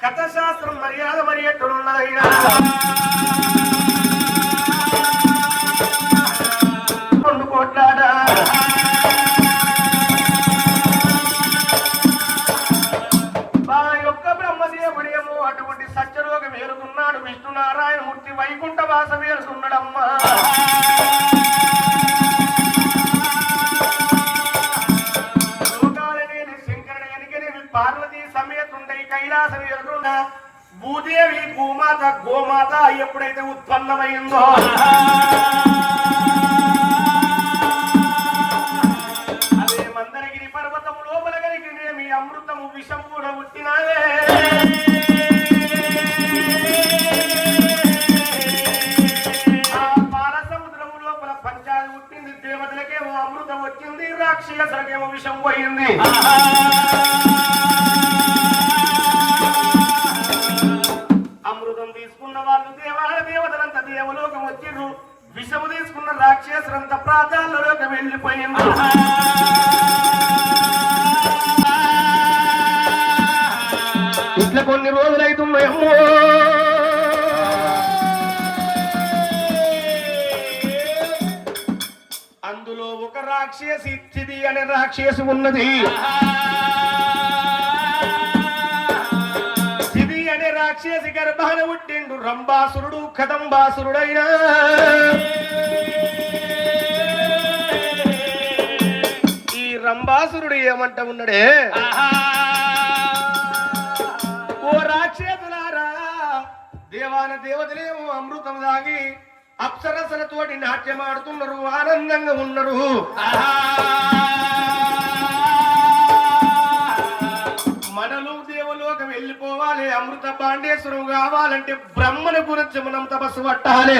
కథశాస్త్రం మర్యాద మరి ఎట్టున్నదైనా రెండు మా యొక్క అటువంటి సత్యరోగం ఏరుకున్నాడు విష్ణునారాయణ మూర్తి వైకుంఠ వాసం ఏరుకున్నాడమ్మా భూదేవి భూమాత గోమాత ఎప్పుడైతే ఉత్పన్నమైందో? ఇట్లా కొన్ని రోజులైతున్నాయమ్మో అందులో ఒక రాక్షసి ఇచ్చిది అనే రాక్షసి ఉన్నది. చిది అనే రాక్షసి గర్భాన పుట్టిండు రంభాసురుడు కదంబాసురుడైనా. ఈ రంబాసురుడు ఏమంట ఉన్నాడే? ఓ రాక్షసులారా దేవాన దేవతలేమో అమృతం దాగి అప్సరసలతోటి నాట్యమాడుతున్నారు ఆనందంగా ఉన్నారు. మనలు దేవలోకం వెళ్ళిపోవాలి అమృత పాండేశ్వరం కావాలంటే బ్రహ్మను గురించి మనం తపస్సు పట్టాలి.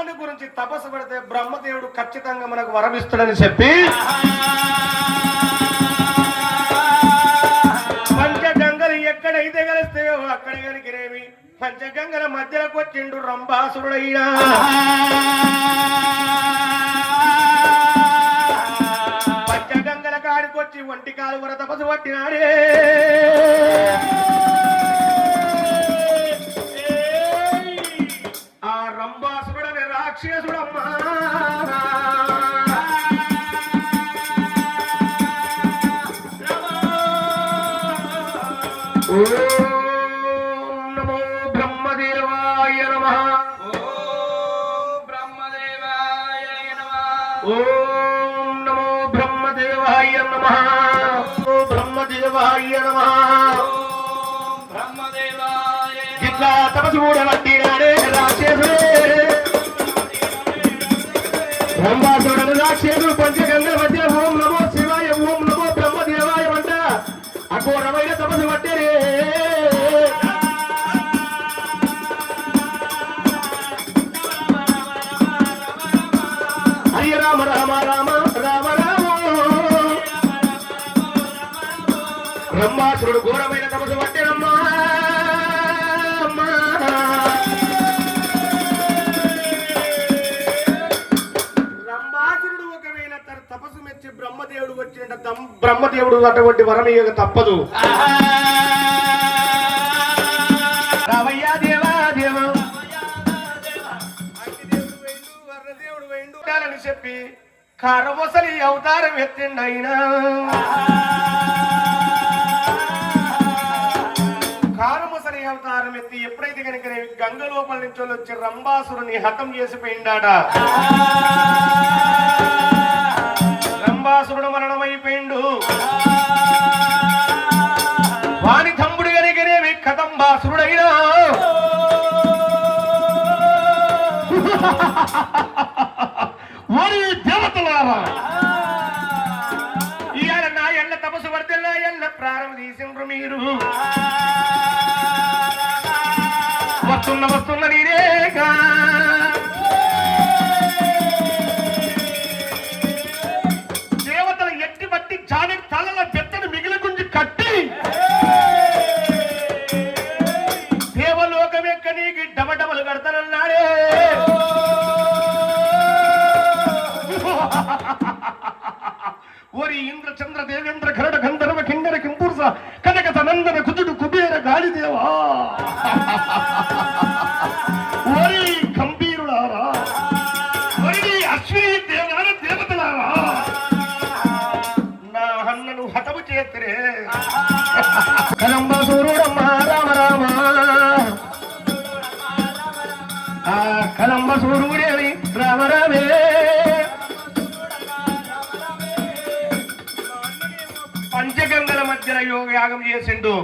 బ్రహ్మని గురించి తపస్సు పెడితే బ్రహ్మదేవుడు ఖచ్చితంగా మనకు వరమిస్తాడని చెప్పి పంచగంగలు ఎక్కడైతే కలిస్తాయో అక్కడ కనికిరేమి పంచగంగల మధ్యలోకి వచ్చిండు రంభాసురుడైనా పంచగంగల కాడికొచ్చి ఒంటి కాలు వర తపస్సు పట్టినాడే. బ్రహ్మదేవాయ నమః. ఓం నమో. బ్రహ్మదేవాయ నమః. బ్రహ్మదేవాయ నమః. ఇట్లా తపసు కూడా పట్టినాడే రాక్షసుడే రాక్షసుడు పంచగంగల మధ్య ఓం నమో శివాయ ఓం నమో బ్రహ్మదేవాయ అంట అఘోరమైన తపసు పట్టిరే రామ రామ రామ రామ రామ. బ్రహ్మాసురుడు ఘోరమైన తపసు పట్టినమ్మా తన తపస్సు మెచ్చి బ్రహ్మదేవుడు వచ్చిన బ్రహ్మదేవుడు అటువంటి వరం ఇక తప్పదు కారమొసలి అవతారం ఎత్తిండు అయినా అవతారం ఎత్తి ఎప్పుడైతే కనుక గంగ లోపల నుంచి వచ్చి రంబాసురుని హతం చేసిపోయిందాట రంబాసురుడు మరణమైపోయిండు. వాని తమ్ముడు కనుకనేవి కదంబాసురుడైనా. మీరు. వస్తున్న వస్తున్న హతము చేతిరే కదంబ సూర్యుడమ్మ రామ రామ. ఆ కదంబ సూర్యుడేవి రామ రామే. పంచగంగల మధ్యన యోగ యాగం చేసిండు.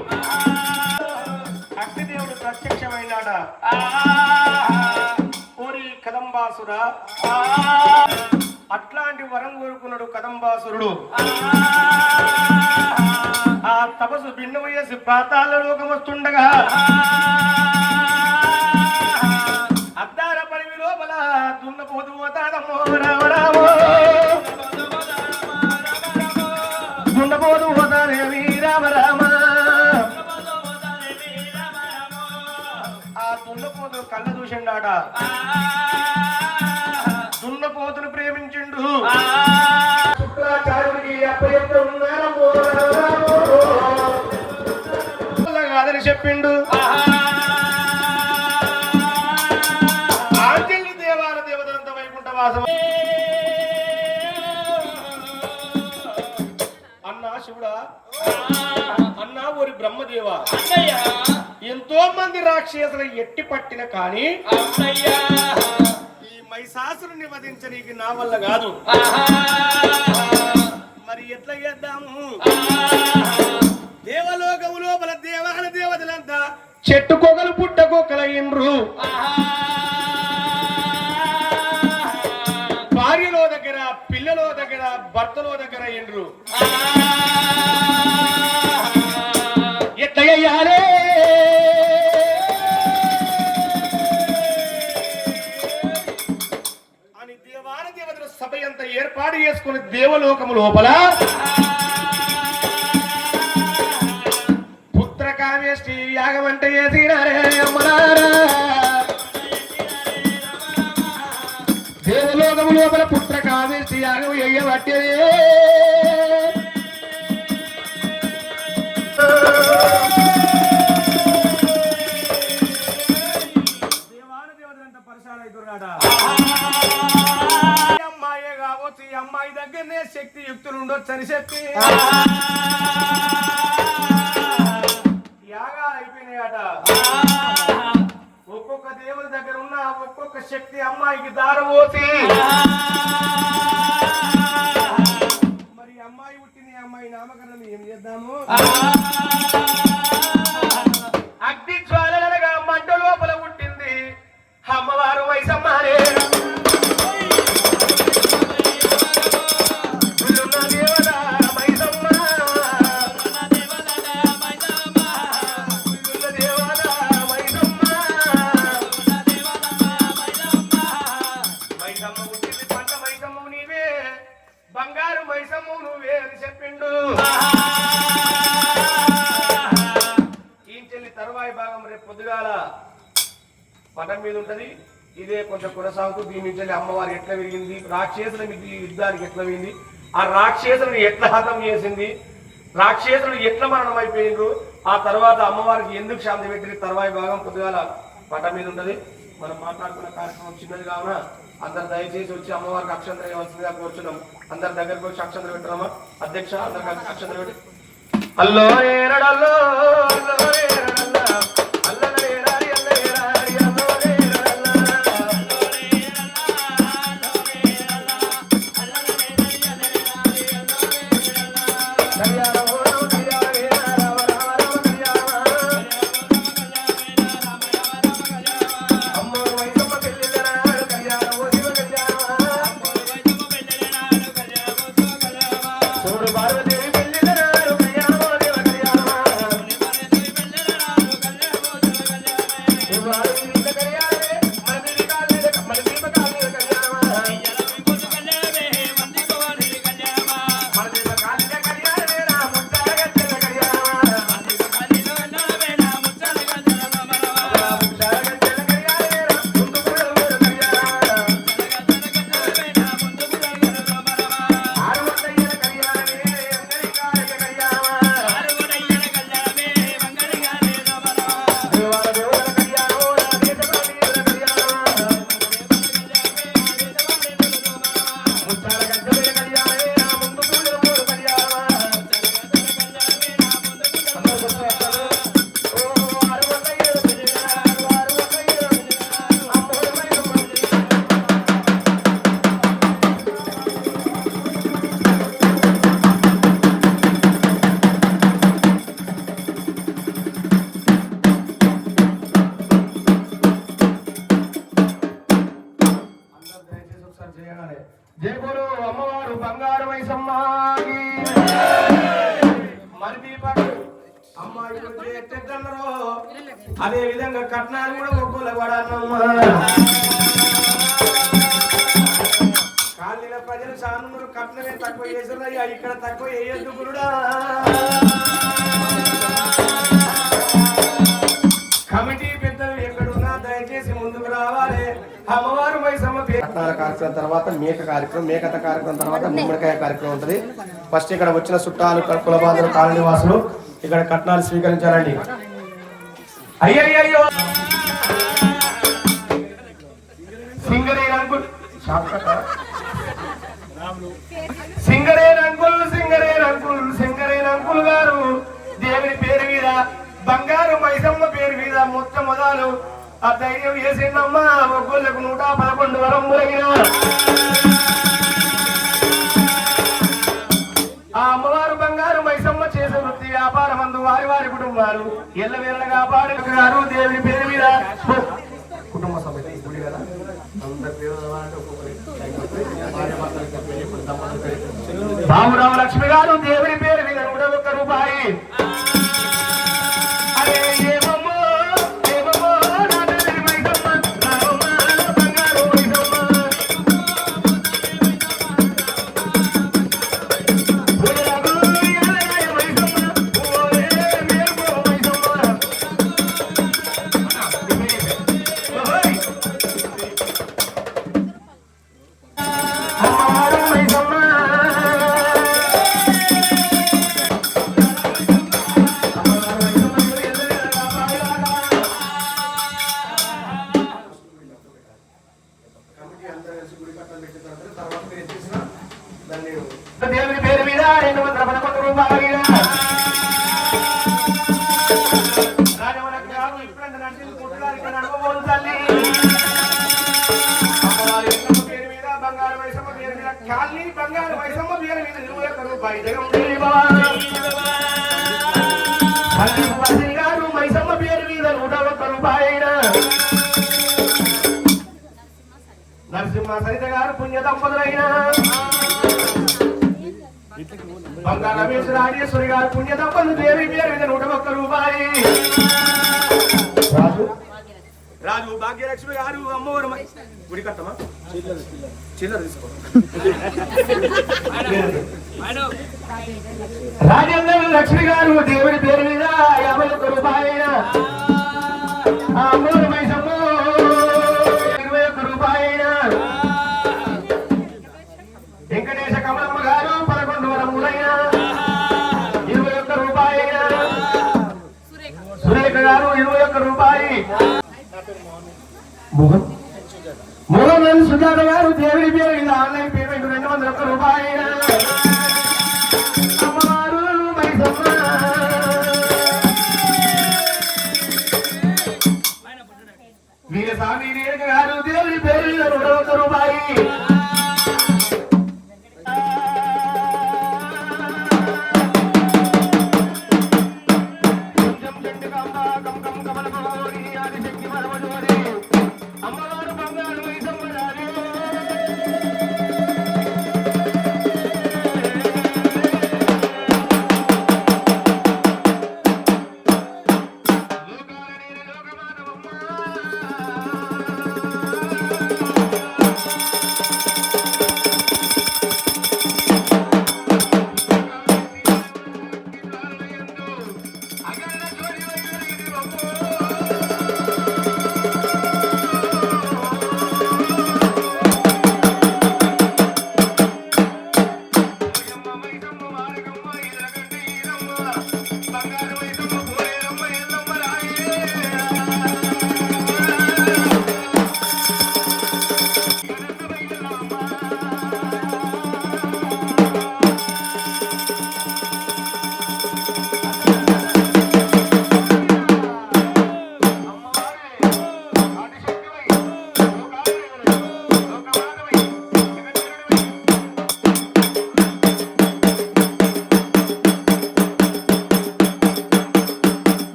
అగ్నిదేవుడు ప్రత్యక్షమైనాడ. ఓరి కదంబాసుర. అట్లాంటి వరం కోరుకున్నాడు కదంబాసురుడు. తపస్సు భిన్న వయసి పాతాల లోకం వస్తుండగా. అద్దార పరివి లోపల దున్నపోతు పోతాడమ్మో రామ రామో. దున్నపోతు పోతానేమి రామ రామ. ఆ దున్నపోతు కళ్ళ చూసిండాట. దున్నపోతును ప్రేమించిండు. శుక్రాచార్యుడికి అప్పచెప్తే ఉన్నారమ్మో రామో. చెప్పిండు. ఆంజలి దేవాల దేవతంత వైకుంఠ వాసం అన్నా శివుడా అన్నా ఓరి బ్రహ్మదేవ ఎంతో మంది రాక్షసులు ఎట్టి పట్టిన కానీ ఈ మైసాసురుని వధించనీకి నా వల్ల కాదు. మరి ఎట్లా చేద్దాము? దేవలోకము లోపల దేవాల దేవతలంతా చెట్టు కొగలు పుట్ట కొక్కలయ్యిండ్రు భార్యలో దగ్గర పిల్లలో దగ్గర భర్తలో దగ్గర అయ్యిండ్రు ఎట్లా అని దేవాన దేవతల సభ ఎంత ఏర్పాటు చేసుకుని దేవలోకము లోపల అమ్మాయే కావచ్చు ఈ అమ్మాయి దగ్గరనే శక్తి యుక్తులు ఉండొచ్చని చెప్పి. మీద ఉంటుంది. ఇదే కొంచెం కొనసాగుతూ దీని నుంచి అమ్మవారు ఎట్లా విరిగింది? రాక్షసుల మీద యుద్ధానికి ఎట్లా విరిగింది? ఆ రాక్షసులను ఎట్లా హతం చేసింది? రాక్షసులు ఎట్లా మరణం అయిపోయిండ్రు? ఆ తర్వాత అమ్మవారికి ఎందుకు శాంతి పెట్టింది? తర్వాయి భాగం పొద్దుగాల పట మీద ఉంటుంది. మనం మాట్లాడుకున్న కార్యక్రమం చిన్నది కావున అందరు దయచేసి వచ్చి అమ్మవారికి అక్షంతరం ఇవ్వాల్సిందిగా కోరుచున్నాం. అందరి దగ్గరకు వచ్చి అక్షంతరం పెట్టరామా అధ్యక్ష అందరికి అక్షంతరం పెట్టి. అల్లో ఏరడల్లో. కాలిన ప్రజలు సానుములు కట్నమే తక్కువ చేస్తున్నాయ్యా ఇక్కడ తక్కువ వేయొద్దు గురుడా. కమిటీ పెద్దలు ఎక్కడున్నా దయచేసి ముందుకు రావాలి. అమ్మవారు మైసమ్మ కట్నాల కార్యక్రమం తర్వాత మేక కార్యక్రమం మేకత కార్యక్రమం తర్వాత గుమ్మడికాయ కార్యక్రమం ఉంటుంది. ఫస్ట్ ఇక్కడ వచ్చిన చుట్టాలు కులబాంధులు కాలనీ వాసులు ఇక్కడ కట్నాలు స్వీకరించాలండి. అయ్యయ్యో సింగరే అంకుల్ షాప్ కట్టారా? సింగరేన్ అంకుల్ సింగరేన్ అంకుల్ సింగరేన్ అంకుల్ గారు. దేవుని పేరు మీద బంగారు మైసమ్మ పేరు మీద మొట్టమొదలు ఆ ధైర్యం వేసిందమ్మా ఒక్కళ్ళకు నూట పదకొండు వరం మురగిన ఆ అమ్మవారు బంగారు మైసమ్మ చేసే వృత్తి వ్యాపారం అందు వారి వారి కుటుంబాలు ఎల్ల వేళగా గారు దేవుని పేరు మీద కుటుంబ సమేత గుడి కదా అందరి పేరు చదవాలంటే ఒక్కొక్కరి భార్య భర్తలు ఇద్దరు పెళ్ళి, ఇప్పుడు దంపతులు పెళ్ళి. బాబురావు లక్ష్మి గారు దేవుని పేరు మీద నూట ఒక్క రూపాయి. దేవుని పేరు మీద రెండు వందల పదకొండు రూపాయలు రాజవనకు గారు ఇప్పుడంటే నడిచింది పుట్టుగారు ఇక్కడ నడవబోదు తల్లి. అమ్మవారి ఎల్లమ్మ పేరు మీద బంగారు మైసమ్మ పేరు మీద కాలనీ బంగారు మైసమ్మ పేరు మీద ఇరవై ఒక్క రూపాయి నరసింహ సరిత గారు పుణ్య దంపతులైన బంగారు రమేష్ రాజేశ్వరి గారు పుణ్య దంపతులు దేవి పేరు మీద నూట ఒక్క రూపాయి. రాజు? రాజు భాగ్యలక్ష్మి గారు అమ్మవారు మ- గుడి కట్టమా? చిల్లర తీసుకో. రాజేంద్ర లక్ష్మి గారు దేవుడి పేరు మీద యాభై ఒక్క సురేఖ గారు ఇరవై ఒక్క మోహన్ మోహన్ సుజాత గారు దేవుడి పేరు ఇది ఆన్లైన్ పేమెంట్ రెండు వందల ఒక్క రూపాయి. వీరస్వామి రేణుక గారు దేవుడి పేరు రెండు వందల రూపాయి.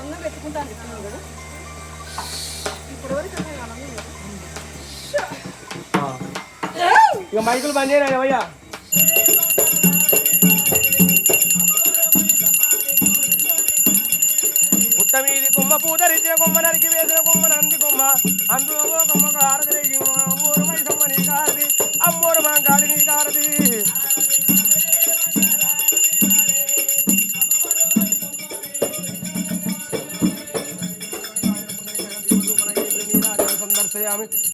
అన్నం పెట్టుకుంటాను అని చెప్తున్నాను కదా. ఇప్పుడు వరకు ఇక మైకులు బంద్ చేయరా ఏమయ్యా పుట్ట మీది కొమ్మ పూత రిచిన కొమ్మ నరికి వేసిన కొమ్మ నంది కొమ్మ అందులో ఓ కొమ్మకు ఆరది আমি